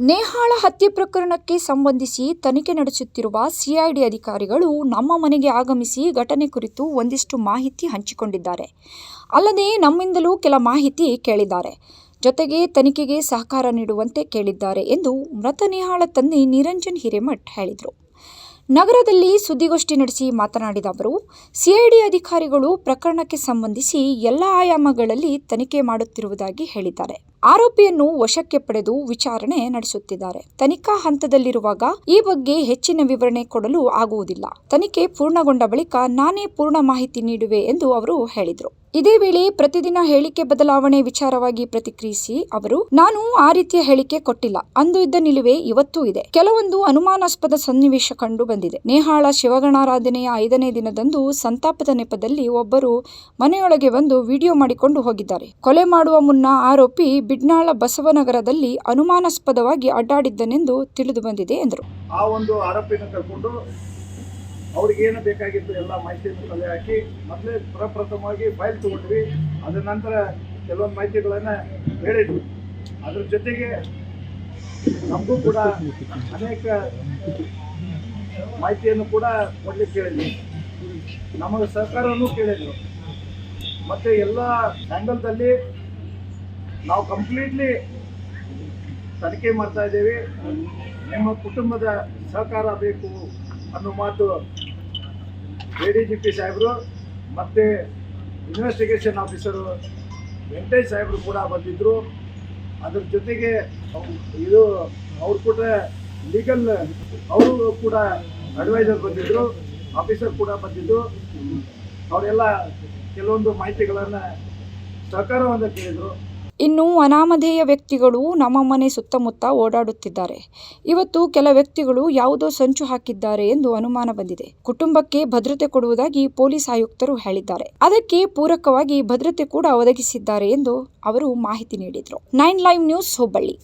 ನೇಹಾಳ ಹತ್ಯೆ ಪ್ರಕರಣಕ್ಕೆ ಸಂಬಂಧಿಸಿ ತನಿಖೆ ನಡೆಸುತ್ತಿರುವ ಸಿಐಡಿ ಅಧಿಕಾರಿಗಳು ನಮ್ಮ ಮನೆಗೆ ಆಗಮಿಸಿ ಘಟನೆ ಕುರಿತು ಒಂದಿಷ್ಟು ಮಾಹಿತಿ ಹಂಚಿಕೊಂಡಿದ್ದಾರೆ. ಅಲ್ಲದೆ ನಮ್ಮಿಂದಲೂ ಕೆಲ ಮಾಹಿತಿ ಕೇಳಿದ್ದಾರೆ. ಜೊತೆಗೆ ತನಿಖೆಗೆ ಸಹಕಾರ ನೀಡುವಂತೆ ಕೇಳಿದ್ದಾರೆ ಎಂದು ಮೃತ ನೇಹಾಳ ತಂದೆ ನಿರಂಜನ್ ಹಿರೇಮಠ್ ಹೇಳಿದರು. ನಗರದಲ್ಲಿ ಸುದ್ದಿಗೋಷ್ಠಿ ನಡೆಸಿ ಮಾತನಾಡಿದ ಅವರು, ಸಿಐಡಿ ಅಧಿಕಾರಿಗಳು ಪ್ರಕರಣಕ್ಕೆ ಸಂಬಂಧಿಸಿ ಎಲ್ಲ ಆಯಾಮಗಳಲ್ಲಿ ತನಿಖೆ ಮಾಡುತ್ತಿರುವುದಾಗಿ ಹೇಳಿದ್ದಾರೆ. ಆರೋಪಿಯನ್ನು ವಶಕ್ಕೆ ಪಡೆದು ವಿಚಾರಣೆ ನಡೆಸುತ್ತಿದ್ದಾರೆ. ತನಿಖಾ ಹಂತದಲ್ಲಿರುವಾಗ ಈ ಬಗ್ಗೆ ಹೆಚ್ಚಿನ ವಿವರಣೆ ಕೊಡಲು ಆಗುವುದಿಲ್ಲ. ತನಿಖೆ ಪೂರ್ಣಗೊಂಡ ಬಳಿಕ ನಾನೇ ಪೂರ್ಣ ಮಾಹಿತಿ ನೀಡುವೆ ಎಂದು ಅವರು ಹೇಳಿದರು. ಇದೇ ವೇಳೆ ಪ್ರತಿದಿನ ಹೇಳಿಕೆ ಬದಲಾವಣೆ ವಿಚಾರವಾಗಿ ಪ್ರತಿಕ್ರಿಯಿಸಿ ಅವರು, ನಾನು ಆ ರೀತಿಯ ಹೇಳಿಕೆ ಕೊಟ್ಟಿಲ್ಲ. ಅಂದು ಇದ್ದ ನಿಲುವೆ ಇವತ್ತೂ ಇದೆ. ಕೆಲವೊಂದು ಅನುಮಾನಾಸ್ಪದ ಸನ್ನಿವೇಶ ಕಂಡು ಬಂದಿದೆ. ನೇಹಾಳ ಶಿವಗಣಾರಾಧನೆಯ ಐದನೇ ದಿನದಂದು ಸಂತಾಪದ ನೆಪದಲ್ಲಿ ಒಬ್ಬರು ಮನೆಯೊಳಗೆ ಬಂದು ವಿಡಿಯೋ ಮಾಡಿಕೊಂಡು ಹೋಗಿದ್ದಾರೆ. ಕೊಲೆ ಮಾಡುವ ಮುನ್ನ ಆರೋಪಿ ಬಿಡ್ನಾಳ ಬಸವನಗರದಲ್ಲಿ ಅನುಮಾನಾಸ್ಪದವಾಗಿ ಅಡ್ಡಾಡಿದ್ದನೆಂದು ತಿಳಿದು ಬಂದಿದೆ ಎಂದರು. ಆ ಒಂದು ಆರೋಪಿನ ಕರ್ಕೊಂಡು ಅವ್ರಿಗೆ ಏನು ಬೇಕಾಗಿತ್ತು ಎಲ್ಲ ಮಾಹಿತಿಯನ್ನು ಕಲೆ ಹಾಕಿ ಮೊದಲೇ ಪ್ರಪ್ರಥಮವಾಗಿ ಫೈಲ್ ತಗೊಂಡ್ವಿ. ಅದರ ನಂತರ ಕೆಲವೊಂದು ಮಾಹಿತಿಗಳನ್ನು ಹೇಳಿದ್ವಿ. ಅದ್ರ ಜೊತೆಗೆ ನಮಗೂ ಕೂಡ ಅನೇಕ ಮಾಹಿತಿಯನ್ನು ಕೂಡ ಕೊಡ್ಲಿಕ್ಕೆ ಕೇಳಿದ್ವಿ ನಮಗೆ ಸಹಕಾರವನ್ನು ಕೇಳಿದ್ರು. ಮತ್ತು ಎಲ್ಲ ಆ್ಯಂಗಲ್ದಲ್ಲಿ ನಾವು ಕಂಪ್ಲೀಟ್ಲಿ ತನಿಖೆ ಮಾಡ್ತಾ ಇದ್ದೇವೆ. ನಿಮ್ಮ ಕುಟುಂಬದ ಸಹಕಾರ ಬೇಕು ಅನ್ನೋ ಮಾತು ಎ ಡಿ ಜಿ ಪಿ ಸಾಹೇಬರು ಮತ್ತು ಇನ್ವೆಸ್ಟಿಗೇಷನ್ ಆಫೀಸರು ವೆಂಕಟೇಶ್ ಸಾಹೇಬರು ಕೂಡ ಬಂದಿದ್ದರು ಅದ್ರ ಜೊತೆಗೆ ಇದು ಅವ್ರು ಕೂಡ ಲೀಗಲ್ ಅವರು ಕೂಡ ಅಡ್ವೈಸರ್ ಬಂದಿದ್ದರು ಆಫೀಸರ್ ಕೂಡ ಬಂದಿದ್ದರು ಅವರೆಲ್ಲ ಕೆಲವೊಂದು ಮಾಹಿತಿಗಳನ್ನು ಸಹಕಾರವನ್ನು ಕೇಳಿದರು. ಇನ್ನು ಅನಾಮಧೇಯ ವ್ಯಕ್ತಿಗಳು ನಮ್ಮ ಮನೆ ಸುತ್ತಮುತ್ತ ಓಡಾಡುತ್ತಿದ್ದಾರೆ. ಇವತ್ತು ಕೆಲ ವ್ಯಕ್ತಿಗಳು ಯಾವುದೋ ಸಂಚು ಹಾಕಿದ್ದಾರೆ ಎಂದು ಅನುಮಾನ ಬಂದಿದೆ. ಕುಟುಂಬಕ್ಕೆ ಭದ್ರತೆ ಕೊಡುವುದಾಗಿ ಪೊಲೀಸ್ ಆಯುಕ್ತರು ಹೇಳಿದ್ದಾರೆ. ಅದಕ್ಕೆ ಪೂರಕವಾಗಿ ಭದ್ರತೆ ಕೂಡ ಒದಗಿಸಿದ್ದಾರೆ ಎಂದು ಅವರು ಮಾಹಿತಿ ನೀಡಿದರು. Nine live news Hubballi.